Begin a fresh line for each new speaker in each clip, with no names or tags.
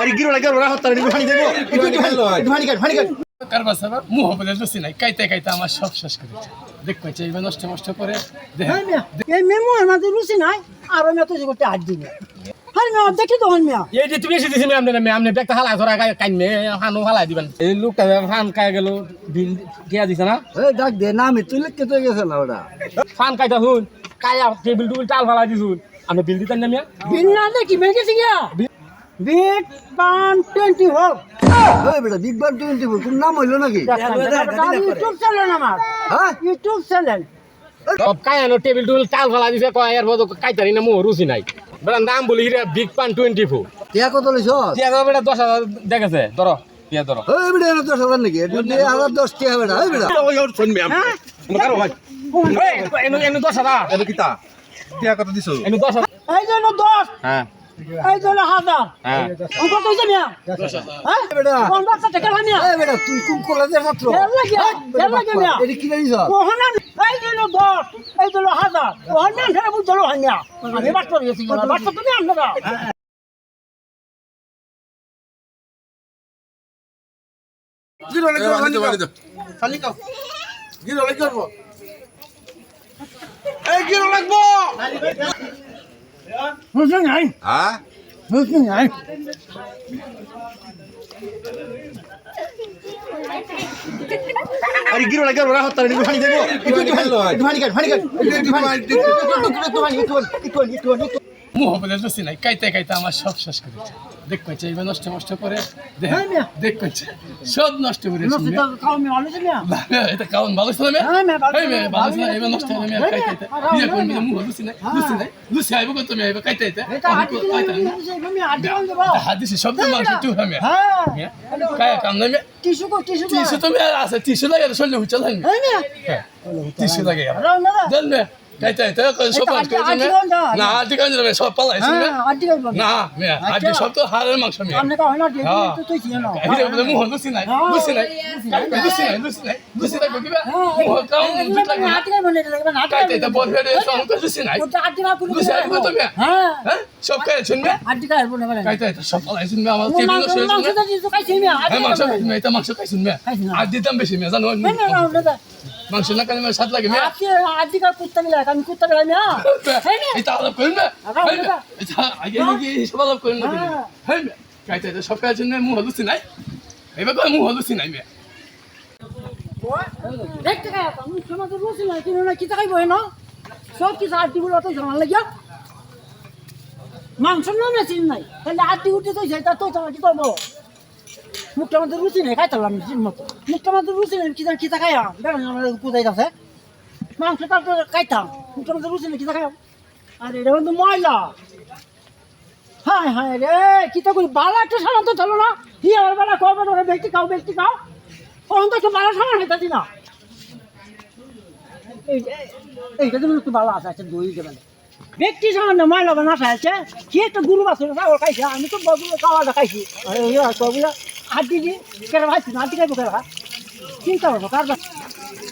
আরে গিরো লাগে ওরা হত্তা একটু পানি দেবো একটু একটু পানি কাট পানি কাট।
কারবার সাবার মুহ বলে নাই। কাইতে কাইতে আমার সব শেষ করে এইবার নষ্ট নষ্ট করে দেখ।
এই মেমো আমাদের রুচি নাই আর আমি তো করতে দিই হ্যাঁ মিয়া দেখি তো হন মিয়া।
এই যে তুমি এসে দিছি আমি আমি আমি ব্যাগটা হালা ধরা কাইন মে হানো হালাই দিবেন। এই লোকটা ফান কাই গেল বিল দিয়া দিছে না?
এই ডাক দে না আমি তুই লিখতে তো গেছে না ওটা
ফান কাইতা শুন কায়া টেবিল টুবিল টাল ফালা দিছুন। আমি বিল দিতেন না মিয়া?
বিল না দেখি মেয়ে গেছি গিয়া? বিট পান টোয়েন্টি হোক।
ওই বেটা বিগ বান টোয়েন্টি ফোর তোর নাম হইল নাকি?
ইউটিউব চ্যানেল আমার।
হ্যাঁ?
YouTube channel.
সব কায়া নো টেবিল টুবিল টাল ফালা দিছে কয় এর মতো কাইতারি না মুহ রুচি নাই। বেটা নাম বলি হিরে বিগ পান টোয়েন্টি ফোর
টিয়া কত লইছ?
দাও বেটা দশ হাজার দেখেছে ধরো দিয়া ধরো।
ওই বেটা দশ হাজার নাকি? হাজার দশ টিয়া বেটা ওই বেটা
শুনবি আমি কারও ভাই
এনু এনু দশ হাজার।
এটা কিতা? টিয়া কত দিছো?
দশ হাজার।
এই জন্য দশ।
হ্যাঁ।
এই জন্য হাজার।
হ্যাঁ।
অঙ্ক তো হইছে মিয়া? হ্যাঁ?
বেটা।
কোন বাচ্চা টাকা হয় মিয়া।
এই বেটা তুই কোন কলেজের ছাত্র?
খেয়াল লাগে খেয়াল লাগে মিয়া।
এটা কি জানিস
ওহনা এই জন্য দশ এই জন্য হাজার। ওহনা সেটা বুঝতে হয় মিয়া। আমি বাচ্চা গেছি বাচ্চা তুমি আপনারা।
গিরো লাগে পানি দাও পানি দাও গিরো। লাগে গিরো লাগবো।
বুঝলি? নাই
হ্যাঁ?
বুঝলি? নাই
আরে গিরো লাগে ওরা হত্তা একটু পানি দেবো। একটু একটু পানি একটু পানি কাট পানি কাট একটু একটু পানি একটু একটু পানি একটু একটু একটু একটু
মুহ বলে নাই। কাইতে কাইতে আমার সব শেষ করে দেখ পাইছে এইবার নষ্ট নষ্ট করে দেখ
হ্যাঁ,
পাইছে সব নষ্ট করে এটা কাউন ভালো ছিল মেয়ে?
হ্যাঁ, মেয়ে, ভালো ছিল,
ভালো ছিল। এবার নষ্ট হলো মেয়ে
হ্যাঁ,
কাইতে কাইতে ইয়া
রাও,
কোন
মেয়ে।
মুহ লুচি নাই নাই লুচি আইব কত মেয়ে কাইতে
দেবো
হাদিসে শব্দ তুই হবে
হ্যাঁ।
কায়া কাম নাই মেয়ে।
টিসু কো টিসু
টিসু তো মেয়ে আছে টিসু লাগে শরীরে হুচল হয়
হ্যাঁ
টিসু লাগে।
রাও না
সব মাংস? না সব
কিলো
না মেয়ে হাড্ডি সব তো হাড়ের মাংস মেয়ে
আপনি কও না দিয়ে। তো তুই ছিল না
এটা বলে মুহ লুচি নাই লুচি নাই লুচি নাই লুচি নাই লুচি নাই কিবা মুহ কাম দুট লাগে সব সব শুনবে আমার
মাংস।
আর দিতাম বেশি মেয়ে জানো মাংস না মেয়ে
কুত্তা মিলা আমি কুত্তা মিলা মিয়া মিয়া
এটা আলাপ করেন না।
আলাপ করেন না।
এটা আগে নাকি সব আলাপ করেন না
হ্যাঁ।
মেয়ে কাইতে এটা সব খাইছেন মেয়ে মুহ লুচি নাই। এবার কয় মুহ লুচি নাই মেয়ে।
দেখতে গায় আমি সমাজে বসে না কিনো না কি তাকাই বই না? সব কিছু আটটি গুলো তো জানা লাগিয়া। মাংস নাই। তাহলে তো সেটা তো তোমার কি করব? মুখটা আমাদের রুচি নেই খাইতাম মতো। মুখটা আমাদের রুচি নেই কি কি তাকাই দেখেন কোথায় আছে মাংসটা তো খাইতাম। আমাদের রুচি নেই কি আরে, এটা কিন্তু ময়লা। হ্যাঁ হ্যাঁ রে, কি তো করি? বালা একটা সামান তো চলো না। হি, আমার বেলা কবে ধরে ব্যক্তি খাও ব্যক্তি খাও। তখন তো একটু বালা সামান হইতাছি না। এই- এই- এইটা তো একটু ভালো আছে দই দেবেন ব্যক্তি ময়লা বানা আছে কি একটা গুরু আছে চাউল খাইছে, আমি তো বগুলো খাওয়াটা খাইছি আরে ওই আড্ডি দিয়ে কেটে ভাইছি না খাইবো চিন্তা করব কার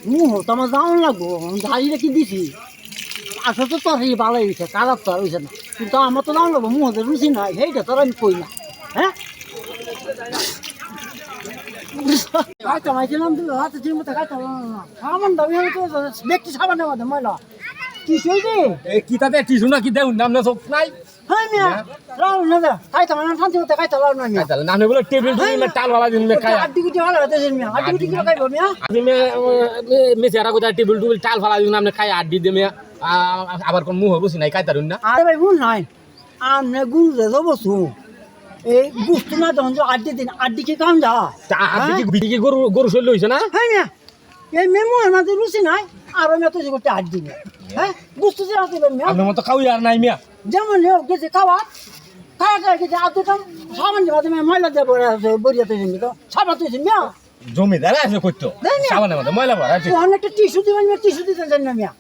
মুহ তোমার দাম লাগবো ধারি রেখে দিছি। আসলে তো তোর এই ভালো হয়েছে খারাপ তো আর হয়েছে না কিন্তু আমার তো দাম লাগবো মুহতে রুচি নাই সেইটা তোর আমি কই না হ্যাঁ খাইতাম আইছিলাম দিল হাতে ঠিক মতো খাইতাম না সামান দামি আমি তো ব্যক্তি সাবানের মধ্যে ময়লা কি শুইছি
এই কি তাতে টিসু না কি দেউন নাম না সব নাই
হ্যাঁ মিয়া রাও না দে খাইতাম না শান্তি মতো খাইতাম রাও না মিয়া
তাহলে নাম বলে টেবিল টুবিল টাল वाला दिन में खाया
আড্ডি গুটি ভালো হতেছে মিয়া আড্ডি গুটি কিলো খাইবো মিয়া
আদি মে মে চেহারা কোথায় টেবিল টুবিল টাল वाला दिन নামনে খাই আড্ডি দে মে আবার কোন মুহ বসি নাই কাইতারুন না?
আরে ভাই ভুল নাই। আমনে গুরু দে বসু। এই গুস্তু না তখন তো আড্ডি দিন আড্ডি কি কাম যা?
আড্ডি কি বিটি কি গরু গরু শৈল হইছে না?
হ্যাঁ মিয়া এই মেমো আমাদের রুচি নাই আর আমি তো করতে আড্ডি না হ্যাঁ? গুস্তু যে আতে মিয়া।
আপনি মত খাওই আর নাই মিয়া।
যেমন হোক গেছে খাওয়া খাওয়া যায় গেছে আর দুটো সামান যাবে তুমি ময়লা দেবো বরিয়া তো জমি তো সাবান তো মিয়া।
জমিদার আছে
মিয়া।
সাবানের মধ্যে ময়লা ভরা আছে।
তো অনেকটা টিস্যু দিবেন টিস্যু দিতে চান না মিয়া।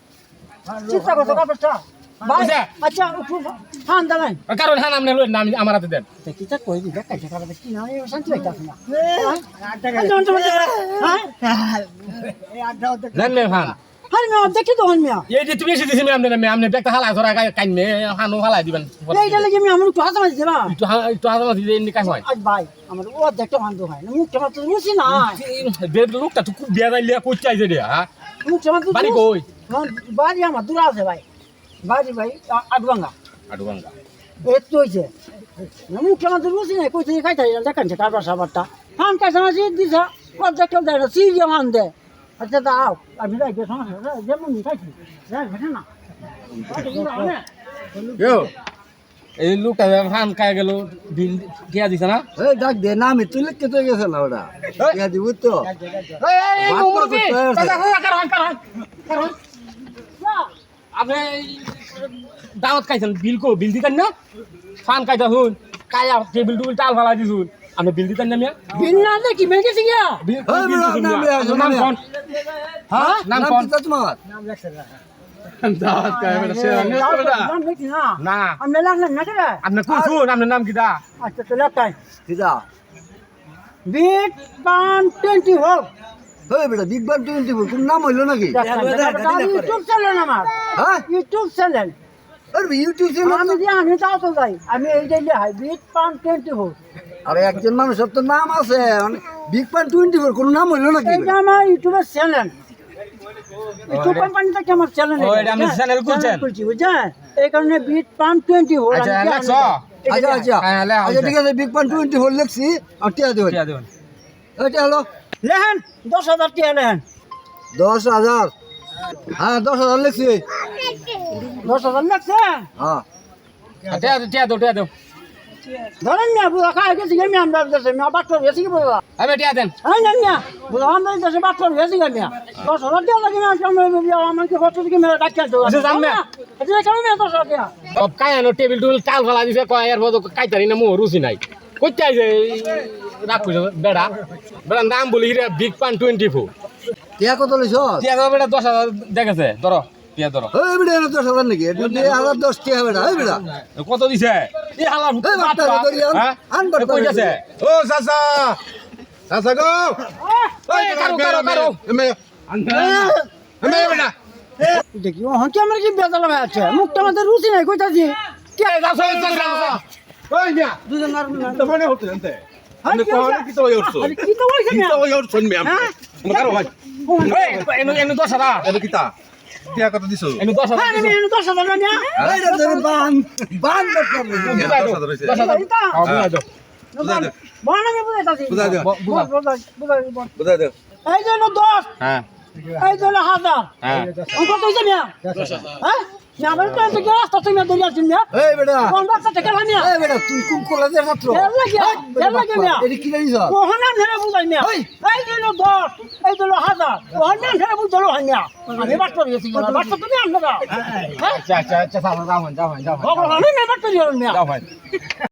চিন্তা করছ ভাই আচ্ছা
হ্যাঁ
দিবে এই হ্যাঁ? হ্যাঁ?
মে যে তুমি এসে দিছি আমি আপনি আপনি ব্যাগটা হালা ধরা কাইমে হানো হালাই দিবেন
এইটা আমি আমার একটু হাতে মারছি না
একটু একটু হাতে হয়
হয়
হ্যাঁ বাড়ি
আমার দূরে আছে ভাই। বাড়ি ভাই আটবাঙ্গা
আডু গঙ্গা
এত হয়েছে মুখটা মাত্র রুচি নাই কই থেকে খাইতে দেখেন কারবার সাবারটা ফান কাছে মাঝে দিছে অর্ধেক কেউ দেয় না সিরিয়া মান দেয় আচ্ছা দাও আমি রাখবে সমস্যা যেমন খাইছি। না।
এই লোকটা ফান খাই গেল বিল দিয়া দিছে না?
এই ডাক দে নামে তুই লিখতে তো গেছে না ওটা। ইয়া দিব তো।
এই এই। কাকা কাকা কাকা কাকা আপনি দাওয়াত খাইছেন বিল কো বিল দিতেন না? ফান খাইতা শুন কায়া টেবিল টুবিল টাল ফালা দিছুন। আপনি বিল দিতেন না মিয়া?
বিল না দেখি মেয়ে গেছি গিয়া?
নাম
কোন
হ্যাঁ?
নাম
নাম
কোন? দাওয়াত খাই বেটা সে
নাম দেখি না
না।
আমি লাগলেন না কেটে
আপনি কোন শুন? আপনার নাম কি দা?
আচ্ছা তো লেখাই।
কিদা
বিট পান টোয়েন্টি হোক।
এই বেটা বিগ বান টোয়েন্টি ফোর কোন নাম হইল নাকি?
ইউটিউব চ্যানেল আমার।
হ্যাঁ?
YouTube channel.
আরে ইউটিউব চ্যানেল
আমি দিয়ে আমি তাও তো যাই। আমি এই যে হাই বিট পান টোয়েন্টি হোক
আরে একজন মানুষের তো নাম আছে। বিগ বান টোয়েন্টি ফোর কোন নাম হইল নাকি?
এইটা আমার ইউটিউবের চ্যানেল। ইউটিউব কোম্পানি থেকে আমার চ্যানেল
ও, এটা আপনি channel খুলছেন?
খুলছি বুঝছেন? এই কারণে বিট পান টোয়েন্টি হোক
আচ্ছা
আচ্ছা আচ্ছা।
হ্যাঁ,
আচ্ছা ঠিক আছে বিগ বান টোয়েন্টি ফোর লিখছি আর টিয়া দেবেন।
দিয়া দেবেন।
এটা হলো
লেহেন দশ হাজার টাকা লেহেন।
দশ হাজার? হ্যাঁ দশ হাজার লিখছি।
দশ হাজার লাগছে
হ্যাঁ।
টিয়া দাও টিয়া দাও টিয়া দাও
ধরেন না বুঝা খাই গেছি আমি আমরা দেশে আমি বাচ্চা গেছি কি বুঝা
আমি টিয়া দেন।
হ্যাঁ না না বুঝা আমরা দেশে বাচ্চা গেছি কি আমি। দশ হাজার টাকা লাগে না আমাকে হচ্ছে কি মেরে ডাক্তার দেবো
আচ্ছা, যান না।
এটা কেমন দশ হাজার টাকা
সব কায়ানো টেবিল টুবিল টাল ফালা দিছে কয় এর মতো কাইতারি না মোহ রুচি নাই। কইতে আইছে বেড়া। বেড়া নাম বলি হিরে বিগ পান টোয়েন্টি ফোর
টিয়া কত
টিয়া বেটা দশ হাজার দেখেছে ধরো টিয়া ধরো
এই বেটা এনে দশ হাজার নাকি? হাজার দশ টিয়া বেটা এই বেটা
কত দিছে? এই হালা
এই বাট্টা ধরি আন,
কই গেছে
ও চাচা। চাচা গো।
এই কারও কারও কারও
এমে এমে বেটা
দেখি ও হচ্ছে আমার কি বেজাল ভাই আছে? মুখটা আমাদের রুচি নাই কইতাছি
কে যাছো
ওই মিয়া।
দুজন আর
তো জানতে আপনি কোন কি তো হইছো
আরে কি তো হইছে
কি
না
তো হইছো মিয়া
হ্যাঁ?
আমারও ভাই।
এই এনু এনু দশ হাজার।
এটা কিতা? টিয়া কত দিছো?
এনু
হ্যাঁ আমি এনে না
ধরে বান। বান
হ্যাঁ, দাও।
আমি
বুঝা
এই যে
হ্যাঁ।
এই যে
হ্যাঁ।
কত হইছে মিয়া? হ্যাঁ? আমার তো থেকে রাস্তা তুমি দলিয়া আছেন মিয়া
এই বেটা।
কোন রাস্তা থেকে মিয়া
এই বেটা তুই কোন কলেজের ছাত্র?
এর লাগে এর লাগে মিয়া।
এটা কি জানিস?
কোহনা ধরে বুঝাই মিয়া।
এই।
এই যে এই যে হলো কোহনা ধরে বুঝালো হয় মিয়া। আমি বাট করে গেছি বাট তুমি আনবা হ্যাঁ
আচ্ছা আচ্ছা আচ্ছা যাও যাও যাও যাও।
ভগবান আমি বাট করে মিয়া।
যাও ভাই।